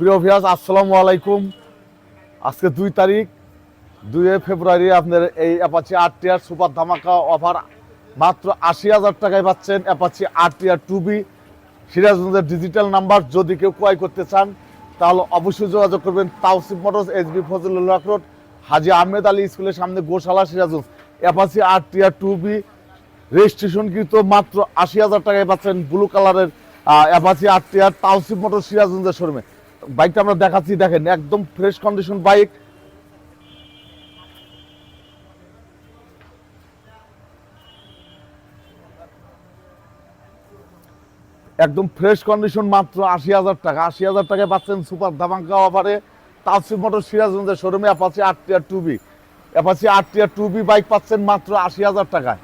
প্রিয় ভিয়াস আসসালামু আলাইকুম। আজকে দুই তারিখ, দুই ফেব্রুয়ারি, আপনার এই অ্যাপাচি আট টিয়ার সুপার ধামাকা অফার মাত্র আশি হাজার টাকায় পাচ্ছেন অ্যাপাচি আট টিয়ার টু বি সিরাজগঞ্জের ডিজিটাল নাম্বার যদি কেউ ক্রয় করতে চান, তাহলে অবশ্যই যোগাযোগ করবেন Tawsif Motors, S B Fazlullah road, Haji Ahmed Ali স্কুলের সামনে গোশালা, সিরাজগঞ্জ। অ্যাপাচি আট টিয়ার টু বি রেজিস্ট্রেশন কিন্তু মাত্র আশি হাজার টাকায় পাচ্ছেন ব্লু কালারের অ্যাপাচি আট টিয়ার তাওসিফ মোটর সিরাজগঞ্জের শোরুমে বাইকটা আমরা দেখাচ্ছি, দেখেন, একদম ফ্রেশ কন্ডিশন বাইক একদম ফ্রেশ কন্ডিশন মাত্র আশি হাজার টাকা। আশি হাজার টাকায় পাচ্ছেন সুপার ধামাকা অফারে তাওসিফ মোটর সিরাজগঞ্জের শোরুমে অ্যাপাচি আট টিয়ার টু বি অ্যাপাচি আট টিয়ার টু বি বাইক পাচ্ছেন মাত্র আশি হাজার টাকায়।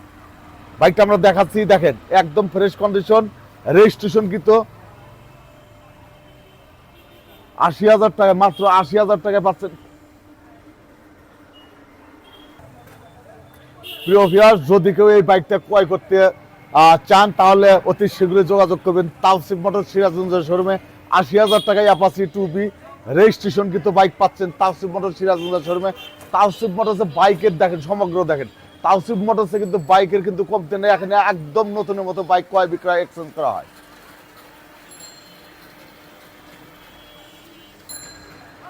বাইকটা আমরা দেখাচ্ছি, দেখেন, একদম ফ্রেশ কন্ডিশন রেজিস্ট্রেশন কিন্তু আশি হাজার টাকা, মাত্র আশি হাজার টাকা পাচ্ছেন। প্রিয় ভিউয়ার যদি কেউ এই বাইকটা ক্রয় করতে চান, তাহলে অতি শীঘ্রই যোগাযোগ করবেন। তাওসিফ মোটর সিরাজগঞ্জের শোরুমে আশি হাজার টাকায় অ্যাপাসি টু বি রেজিস্ট্রেশন কিন্তু বাইক পাচ্ছেন তাওসিফ মোটর সিরাজগঞ্জের শোরুমে। তাওসিফ মোটরসে বাইকের দেখেন, সমগ্র দেখেন। তাওসিফ মোটরসে কিন্তু বাইকের কিন্তু কমতে নেই। এখানে একদম নতুনের মতো বাইক ক্রয় বিক্রয় এক্সচেঞ্জ করা হয়।